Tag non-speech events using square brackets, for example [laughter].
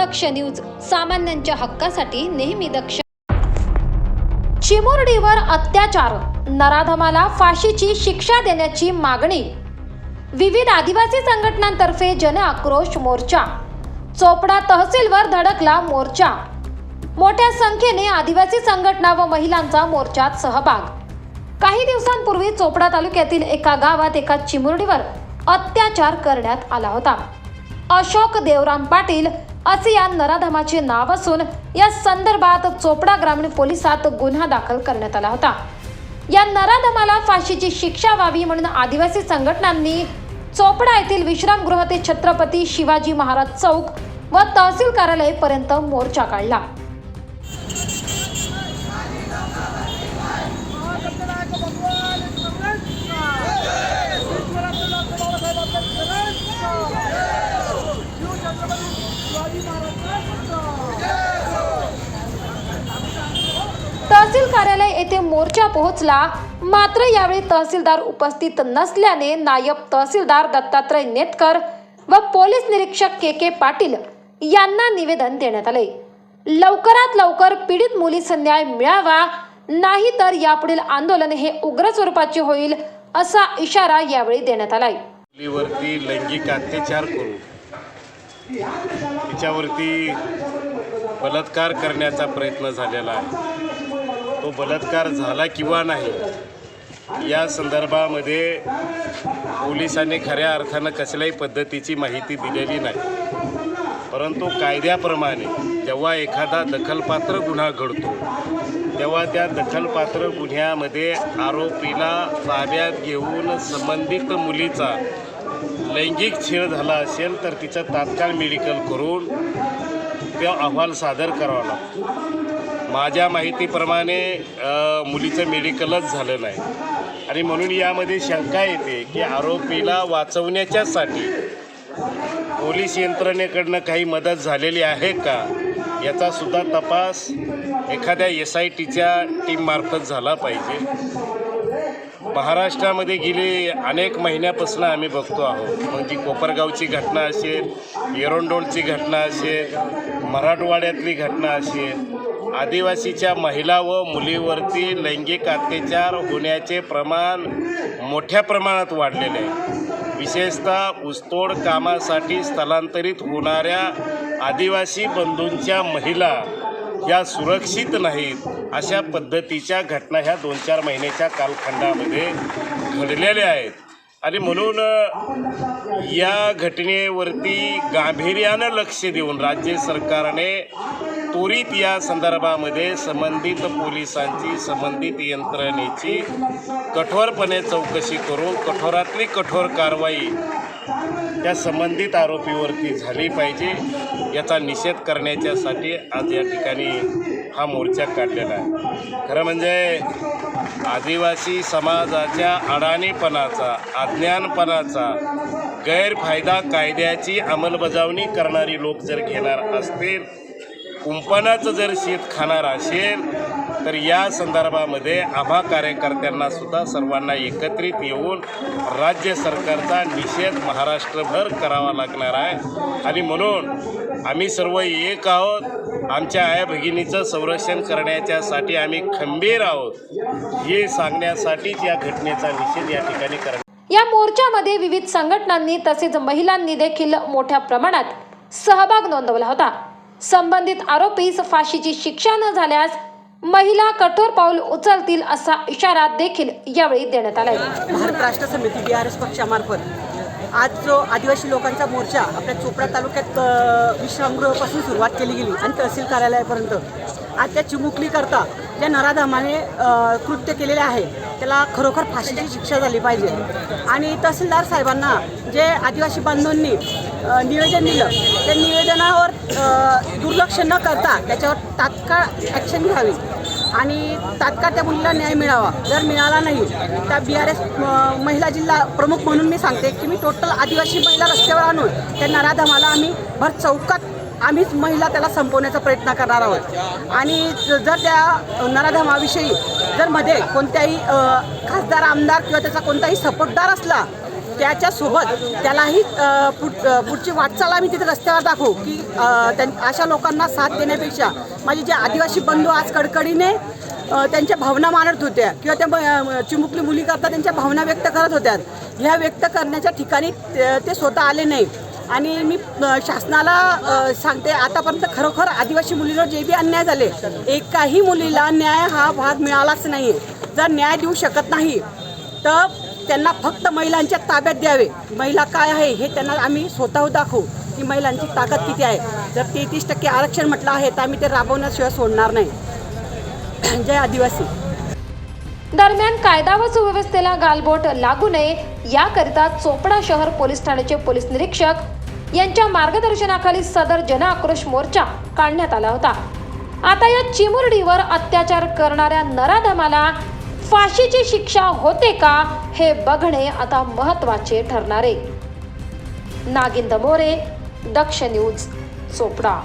दक्ष news सामान्यांच्या हक्कासाठी नेहमी दक्ष. चिमुरडीवर अत्याचार नराधमाला फाशीची शिक्षा देण्याची मागणी. विविध आदिवासी संघटनांतर्फे जन आक्रोश मोर्चा. चोपडा तहसीलवर धडकला मोर्चा. मोठ्या संख्येने आदिवासी संघटना व महिलांचा मोर्चात सहभाग. काही दिवसांपूर्वी चोपडा तालुक्यातील एका गावात एका चिमुरडीवर अत्याचार करण्यात आला होता. अशोक देवराम पाटील असे या नराधमाचे नाव असून या संदर्भात चोपडा ग्रामीण पोलिसात गुन्हा दाखल करण्यात आला होता. या नराधमाला फाशीची शिक्षा व्हावी म्हणून आदिवासी संघटनांनी चोपडा येथील विश्रामगृह ते छत्रपती शिवाजी महाराज चौक व तहसील कार्यालयापर्यंत मोर्चा काढला. तहसील कार्यालय येथे मोर्चा पोहोचला. मात्र यावेळी तहसीलदार उपस्थित नसल्याने नायब तहसीलदार दत्तात्रय नेतकर व पोलीस निरीक्षक के के पाटील यांना निवेदन देण्यात आले. लवकरात लवकर पीडित मुलीस न्याय मिळावा नाही तर यापुढील आंदोलन हे उग्र स्वरूपाचे होईल असा इशारा यावेळी देण्यात आलाय. लैंगिक अत्याचार करून तिच्यावरती बलात्कार करण्याचा प्रयत्न झालेला आहे. तो बलात्कार झाला किंवा नाही या संदर्भामध्ये पोलिसांनी खऱ्या अर्थानं कसल्याही पद्धतीची माहिती दिलेली नाही. परंतु कायद्याप्रमाणे जेव्हा एखादा दखलपात्र गुन्हा घडतो तेव्हा त्या दखलपात्र गुन्ह्यामध्ये आरोपीला ताब्यात घेऊन संबंधित मुलीचा लैंगिक छेड झाला असेल तर तिचं तात्काळ मेडिकल करून तो अहवाल सादर करावा लागतो. माझ्या माहितीप्रमाणे मुलीचं मेडिकलच झालं नाही. आणि म्हणून यामध्ये शंका येते की आरोपीला वाचवण्याच्यासाठी पोलीस यंत्रणेकडनं काही मदत झालेली आहे का? याचा सुद्धा तपास एखाद्या एस आय टीच्या टीममार्फत झाला पाहिजे. महाराष्ट्रामध्ये गेली अनेक महिन्यापासून आम्ही बघतो आहोत. मग ती कोपरगावची घटना असेल एरोंडोलची घटना असेल मराठवाड्यातली घटना असेल आदिवासीच्या महिला व मुलीवरती लैंगिक अत्याचार होण्याचे प्रमाण मोठ्या प्रमाणात वाढलेले आहे. विशेषतः ऊसतोड कामासाठी स्थलांतरित होणाऱ्या आदिवासी बंधूंच्या महिला या सुरक्षित नाहीत अशा पद्धतीच्या घटना ह्या दोन चार महिन्याच्या कालखंडामध्ये घडलेल्या आहेत. आणि म्हणून या घटनेवरती गांभीर्यानं लक्ष देऊन राज्य सरकारने त्वरित या संदर्भामध्ये संबंधित पोलिसांची संबंधित यंत्रणेची कठोरपणे चौकशी करून कठोरातली कठोर कारवाई त्या संबंधित आरोपीवरती झाली पाहिजे याचा निषेध करण्याच्यासाठी आज या ठिकाणी हा मोर्चा काढलेला आहे. खरं म्हणजे आदिवासी समाजाच्या अडाणीपणाचा अज्ञानपणाचा गैरफायदा कायद्याची अंमलबजावणी करणारी लोक जर घेणार असतील कुंपणाचं जर शेत खाणार असेल तर या संदर्भामध्ये आम्हा कार्यकर्त्यांना सुद्धा सर्वांना एकत्रित येऊन राज्य सरकारचा निषेध महाराष्ट्रभर करावा लागणार आहे. आणि म्हणून आम्ही सर्व एक आहोत. आमच्या आया भगिनीचं संरक्षण करण्याच्यासाठी आम्ही खंबीर आहोत. हे सांगण्यासाठीच या घटनेचा निषेध या ठिकाणी करणार या मोर्चामध्ये विविध संघटनांनी तसेच महिलांनी देखील मोठ्या प्रमाणात सहभाग नोंदवला होता. संबंधित आरोपीस फाशीची शिक्षा न झाल्यास महिला कठोर पाऊल उचलतील असा इशारा देखील यावेळी देण्यात आला भारत राष्ट्र समिती बी आर एस पक्षामार्फत आज जो आदिवासी लोकांचा मोर्चा आपल्या चोपडा तालुक्यात विश्रामगृहापासून सुरुवात केली गेली आणि तहसील कार्यालयापर्यंत. आज त्या चिमुकलीकरता ज्या नराधामाने कृत्य केलेले आहे त्याला खरोखर फाशीची शिक्षा झाली पाहिजे. आणि तहसीलदार साहेबांना जे आदिवासी बांधवांनी निवेदन दिलं. त्या निवेदनावर दुर्लक्ष न करता त्याच्यावर तात्काळ ॲक्शन घ्यावी. आणि तात्काळ त्या मुलीला न्याय मिळावा. जर मिळाला नाही तर बी आर एस महिला जिल्हा प्रमुख म्हणून मी सांगते की मी टोटल आदिवासी महिला रस्त्यावर आणून त्या नराधमाला आम्ही भर चौकात आम्हीच महिला त्याला संपवण्याचा प्रयत्न करणार आहोत. आणि जर त्या नराधमाविषयी जर मध्ये कोणत्याही खासदार आमदार किंवा त्याचा कोणताही सपोर्टदार असला त्याच्यासोबत त्यालाही पुढ- पुढची वाटचाल आम्ही तिथे रस्त्यावर दाखवू की त्यां- अशा लोकांना साथ देण्यापेक्षा माझे जे आदिवासी बंधू आज कडकडीने त्यांच्या भावना मांडत होत्या किंवा त्या चिमुकली मुली करता त्यांच्या भावना व्यक्त करत होत्या ह्या व्यक्त करण्याच्या ठिकाणी ते ते स्वतः आले नाही आणि मी शासनाला सांगते आतापर्यंत खरोखर आदिवासी मुलीवर जे बी अन्याय झाले एकाही मुलीला न्याय हा भाग मिळालाच नाही जर न्याय देऊ शकत नाही तर त्यांना फक्त महिलांच्या ताब्यात द्यावे. महिला काय आहे हे त्यांना आम्ही स्वतः दाखवू की महिलांची ताकद किती आहे. जर तेहतीस टक्के आरक्षण म्हटलं आहे तर आम्ही ते राबवण्याशिवाय सोडणार नाही. [clears throat] जय आदिवासी. दरम्यान कायदा व सुव्यवस्थेला गालबोट लागू नये याकरिता चोपडा शहर पोलीस ठाण्याचे पोलीस निरीक्षक यांच्या मार्गदर्शनाखाली सदर जनआक्रोश मोर्चा काढण्यात आला होता. आता या चिमुरडीवर अत्याचार करणाऱ्या नराधमाला फाशीची शिक्षा होते का हे बघणे आता महत्त्वाचे ठरणारे नागिंद मोरे दक्ष न्यूज चोपडा.